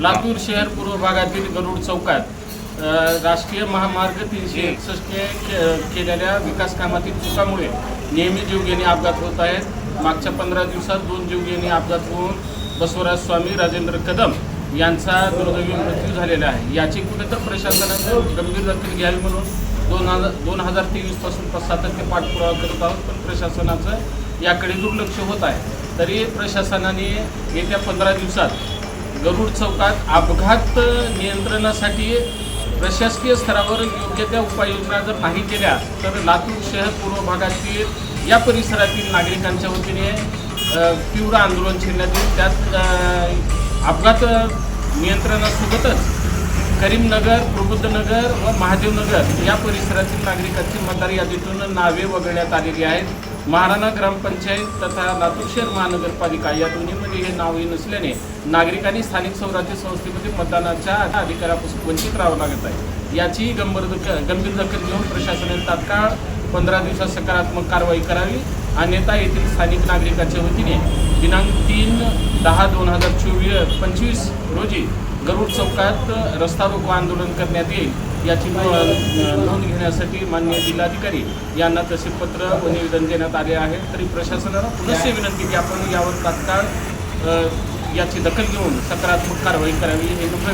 लातूर शहर पूर्व भागातील गरुड चौकात राष्ट्रीय महामार्ग तीनशे एकसष्ट केलेल्या विकास कामातील चुकामुळे नेहमी जीवघेणी अपघात होत आहेत. मागच्या पंधरा दिवसात दोन जीवघेणी अपघात होऊन बसवराज स्वामी राजेंद्र कदम यांचा दुर्दैवी मृत्यू झालेला आहे. याची कुठे तर प्रशासनानं गंभीर दखल घ्यावी म्हणून दोन हजार दोन हजार तेवीसपासून सातत्य पाठपुरावा करत आहोत पण प्रशासनाचं याकडे दुर्लक्ष होत आहे. तरी प्रशासनाने येत्या पंधरा दिवसात गरुड चौकात अपघात नियंत्रणासाठी प्रशासकीय स्तरावर योग्य त्या उपाययोजना जर नाही केल्या तर लातूर शहर पूर्व भागातील या परिसरातील नागरिकांच्या वतीने तीव्र आंदोलन छेडण्यात येईल. त्यात अपघात नियंत्रणासोबतच करीमनगर प्रबुद्धनगर व महादेवनगर या परिसरातील नागरिकांची मतदार यादीतून नावे वगळण्यात आलेली आहेत. महाराणा ग्रामपंचायत तथा लातूर शहर महानगरपालिका या दोन्हीमध्ये हे नावही नसल्याने नागरिकांनी स्थानिक स्वराज्य संस्थेमध्ये मतदानाच्या अधिकारापासून वंचित राहावं लागत आहे. याचीही गंभीर दखल गंभीर दखल घेऊन प्रशासनाने तात्काळ पंधरा दिवसात सकारात्मक कारवाई करावी. अन्यथा येथील स्थानिक नागरिकांच्या वतीने दिनांक तीन दहा दोन हजार चोवीस पंचवीस रोजी गरुड चौकात रस्ता रोको आंदोलन करण्यात येईल. याची नोंद घेण्यासाठी माननीय जिल्हाधिकारी यांना तसे पत्र व निवेदन देण्यात आले आहे. तरी प्रशासनाला पुनश्च विनंती की आपण यावर तात्काळ याची दखल घेऊन सकारात्मक कारवाई करावी हे नम्र